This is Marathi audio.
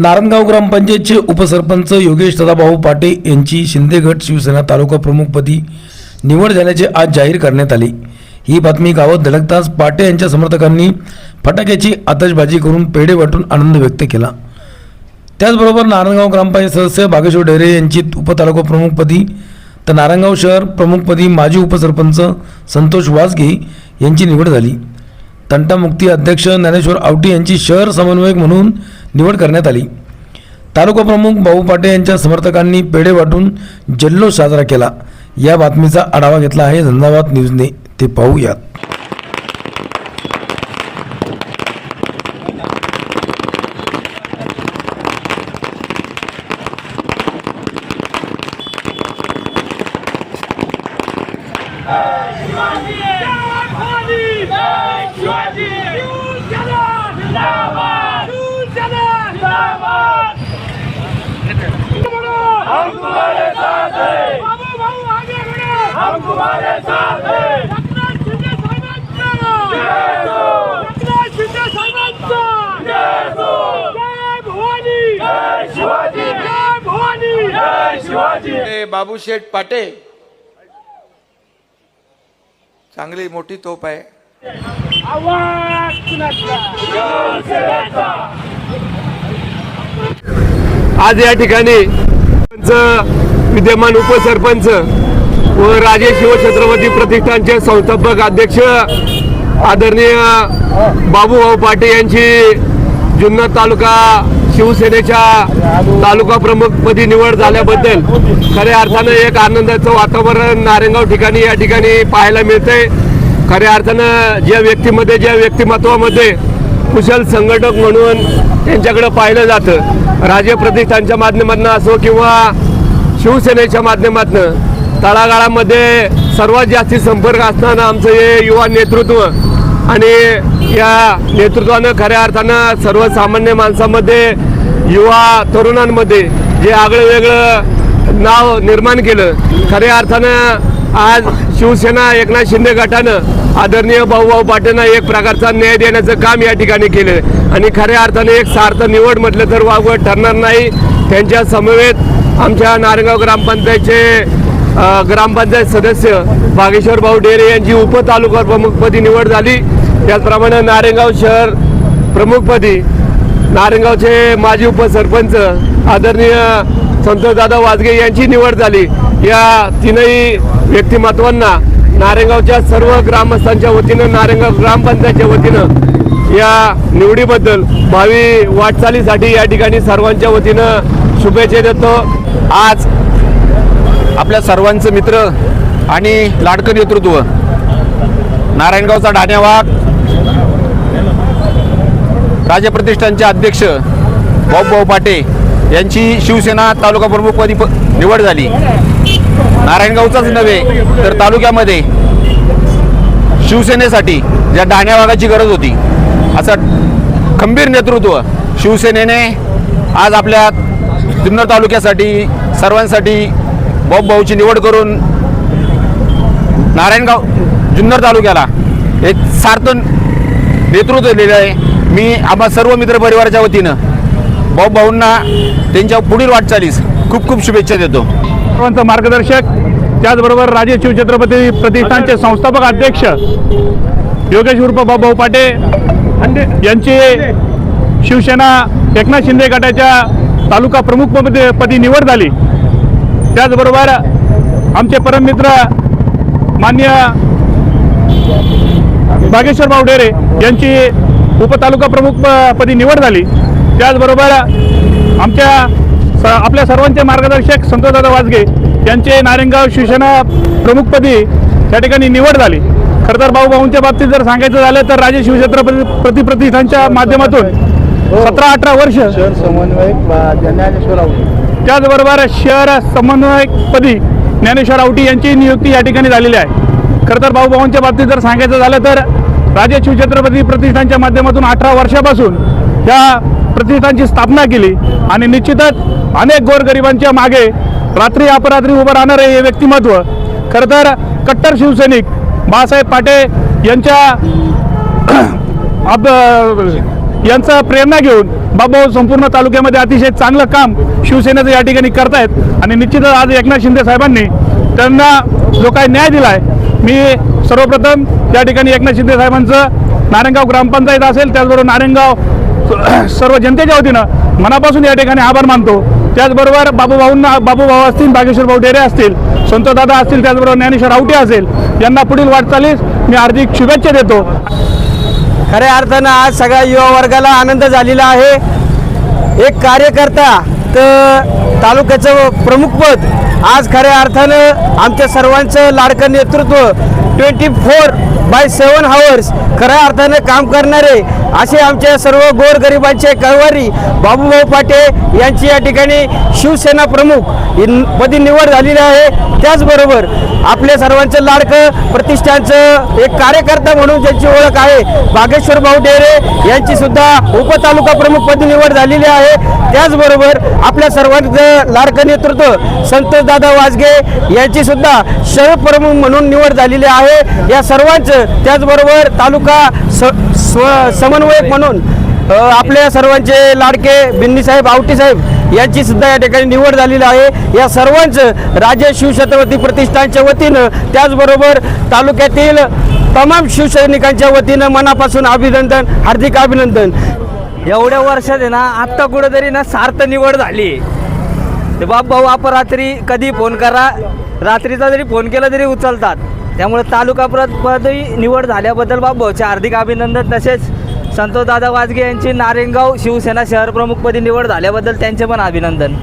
नारायणगाव ग्रामपंचायतचे उपसरपंच योगेश सदाभाऊ पाटे यांची शिंदे गट शिवसेना तालुका प्रमुखपदी निवड झाल्याचे आज जाहीर करण्यात आले. ही बातमी गावात धडकताच पाटे यांच्या समर्थकांनी फटाक्याची आतषबाजी करून पेढे वाटून आनंद व्यक्त केला. त्याचबरोबर नारायणगाव ग्रामपंचायत सदस्य बागेश्वर डेरे यांची उपतालुका प्रमुखपदी तर नारायणगाव शहर प्रमुखपदी माजी उपसरपंच संतोष वासगे यांची निवड झाली. तंटामुक्ती अध्यक्ष ज्ञानेश्वर आवटी यांची शहर समन्वयक म्हणून निवड करण्यात आली. तालुका प्रमुख भाऊ पाटे यांच्या समर्थकांनी पेढे वाटून जल्लोष साजरा केला. या बातमीचा आढावा घेतला आहे झंझावात न्यूजने. ते पाहूयात हम तुम्हारे साथ हैं बाबू भाऊ आगे बढ़ो हम तुम्हारे साथ हैं रत्नाथ शिंदे साहेबांचा जय हो रत्नाथ शिंदे साहेबांचा जय हो जय भवानी जय शिवाजी जय भवानी जय शिवाजी हे बाबूशेठ पाटे. चांगली मोठी तोप आहे. आज या ठिकाणी विद्यमान उपसरपंच व राजे शिवछत्रपती प्रतिष्ठानचे संस्थापक अध्यक्ष आदरणीय बाबूभाऊ पाटे यांची जुन्नर तालुका शिवसेनेच्या तालुका प्रमुखपदी निवड झाल्याबद्दल खऱ्या अर्थानं एक आनंदाचं वातावरण नारायणगाव ठिकाणी या ठिकाणी पाहायला मिळतंय. खऱ्या अर्थानं ज्या व्यक्तीमध्ये ज्या व्यक्तिमत्वामध्ये कुशल संघटक म्हणून त्यांच्याकडे पाहिलं जातं. राजे प्रतिष्ठानच्या माध्यमातून असो किंवा शिवसेनेच्या माध्यमातून तळागाळामध्ये सर्वात जास्ती संपर्क असताना आमचं हे युवा नेतृत्व आणि या नेतृत्वानं खऱ्या अर्थानं सर्वसामान्य माणसामध्ये युवा तरुणांमध्ये जे आगळं वेगळं नाव निर्माण केलं खऱ्या अर्थानं आज शिवसेना एकनाथ शिंदे गटानं आदरणीय भाऊभाऊ पाटेंना एक प्रकारचा न्याय देण्याचं काम या ठिकाणी केलं आणि खऱ्या अर्थाने एक सार्थ निवड म्हटलं तर वावगं ठरणार नाही. त्यांच्या समवेत आमच्या नारंगाव ग्रामपंचायतचे ग्रामपंचायत सदस्य बागेश्वर भाऊ डेरे यांची उपतालुका प्रमुखपदी निवड झाली. त्याचप्रमाणे नारेगाव शहर प्रमुखपदी नारेगावचे माजी उपसरपंच आदरणीय संतोषदादा वाजगे यांची निवड झाली. या तीनही व्यक्तिमत्वांना नारेगावच्या सर्व ग्रामस्थांच्या वतीनं नारेगाव ग्रामपंचायतच्या वतीनं या निवडीबद्दल भावी वाटचालीसाठी या ठिकाणी सर्वांच्या वतीनं शुभेच्छा देतो. आज आपल्या सर्वांचं मित्र आणि लाडकं नेतृत्व नारायणगावचा ढाण्यावाग राजप्रतिष्ठानचे अध्यक्ष भाऊ पाटे यांची शिवसेना तालुका प्रमुखपदी निवड झाली. नारायणगावचाच नव्हे तर तालुक्यामध्ये शिवसेनेसाठी ज्या ढाण्यावागाची गरज होती असं खंबीर नेतृत्व शिवसेनेने आज आपल्या जुन्नर तालुक्यासाठी सर्वांसाठी बॉब भाऊची निवड करून नारायणगाव जुन्नर तालुक्याला एक सार्थ नेतृत्व दिलेलं आहे. मी आम्हा सर्व मित्रपरिवाराच्या वतीनं भाऊ भाऊंना त्यांच्या पुढील वाटचालीस खूप खूप शुभेच्छा देतो. सर्वांचं मार्गदर्शक. त्याचबरोबर राजे शिवछत्रपती प्रतिष्ठानचे संस्थापक अध्यक्ष योगेश उर्फ भाऊ पाटे यांची शिवसेना एकनाथ शिंदे गटाच्या तालुका प्रमुख पदी- निवड झाली. त्याचबरोबर आमचे परममित्र मान्य बागेश्वर भाऊ डेरे यांची उपतालुका प्रमुख पदी निवड झाली. त्याचबरोबर आमच्या स आपल्या सर्वांचे मार्गदर्शक संतोषदादा वाजगे यांचे नारायणगाव शिवसेना प्रमुखपदी त्या ठिकाणी निवड झाली. खरं तर भाऊ भाऊंच्या बाबतीत जर सांगायचं झालं तर राजे शिवछत्रपती प्रति प्रतिष्ठानच्या माध्यमातून सतरा अठरा वर्ष त्याचबरोबर शहर समन्वयकपदी ज्ञानेश्वर आवटी यांची नियुक्ती या ठिकाणी झालेली आहे. खरं तर भाऊभावांच्या बाबतीत जर सांगायचं झालं तर राजे शिवछत्रपती प्रतिष्ठानच्या माध्यमातून अठरा वर्षापासून ह्या प्रतिष्ठानची स्थापना केली आणि निश्चितच अनेक गोरगरिबांच्या मागे रात्री अपरात्री उभं राहणारे हे व्यक्तिमत्व. खरं तर कट्टर शिवसैनिक बाळासाहेब पाटे यांच्या आप यांचा प्रेरणा घेऊन बाबूभाऊ संपूर्ण तालुक्यामध्ये अतिशय चांगलं काम शिवसेनेचं या ठिकाणी करतायत. आणि निश्चितच आज एकनाथ शिंदे साहेबांनी त्यांना जो काही न्याय दिला आहे मी सर्वप्रथम या ठिकाणी एकनाथ शिंदे साहेबांचं नारायणगाव ग्रामपंचायत असेल त्याचबरोबर नारायणगाव सर्व जनतेच्या वतीनं मनापासून या ठिकाणी आभार मानतो. त्याचबरोबर बाबूभाऊंना बाबूभाऊ असतील बागेश्वर भाऊ डेरे असतील संतदादा असतील त्याचबरोबर ज्ञानेश्वर आवटे असेल यांना पुढील वाटचालीस मी हार्दिक शुभेच्छा देतो. खऱ्या अर्थानं आज सगळ्या युवा वर्गाला आनंद झालेला आहे. एक कार्यकर्ता तर तालुक्याचं प्रमुखपद आज खऱ्या अर्थानं आमच्या सर्वांचं लाडकं नेतृत्व twenty four by seven hours खऱ्या अर्थानं काम करणारे असे आमच्या सर्व गोरगरिबांचे कळवारी बाबूभाऊ पाटे यांची या ठिकाणी शिवसेना प्रमुख पदी निवड झालेली आहे. त्याचबरोबर आपल्या सर्वांचं लाडकं प्रतिष्ठानचं एक कार्यकर्ता म्हणून ज्यांची ओळख आहे बागेश्वर भाऊ डेरे यांची सुद्धा उपतालुका प्रमुख पदी निवड झालेली आहे. त्याचबरोबर आपल्या सर्वांचं लाडकं नेतृत्व संतोषदादा वाजगे यांची सुद्धा शहर प्रमुख म्हणून निवड झालेली आहे. या सर्वांचं त्याचबरोबर तालुका स स्व- समन्वयक म्हणून आपल्या सर्वांचे लाडके बिन्नीसाहेब आवटीसाहेब यांची सुद्धा या ठिकाणी निवड झालेली आहे. या सर्वांचं राजे शिवछत्रपती प्रतिष्ठानच्या वतीनं त्याचबरोबर तालुक्यातील तमाम शिवसैनिकांच्या वतीनं मनापासून अभिनंदन हार्दिक अभिनंदन. एवढ्या वर्षात आहे ना आत्ता कुठेतरी ना सार्थ निवड झाली. ते बाप भाऊ अपरात्री कधी फोन करा रात्रीचा जरी फोन केला तरी उचलतात. त्यामुळे तालुका पद निवड झाल्याबद्दल बाप हार्दिक अभिनंदन. तसेच संतोष दादा वाजगे यांची नारेंगाव शिवसेना शहर प्रमुखपदी निवड झाल्याबद्दल त्यांचे पण अभिनंदन.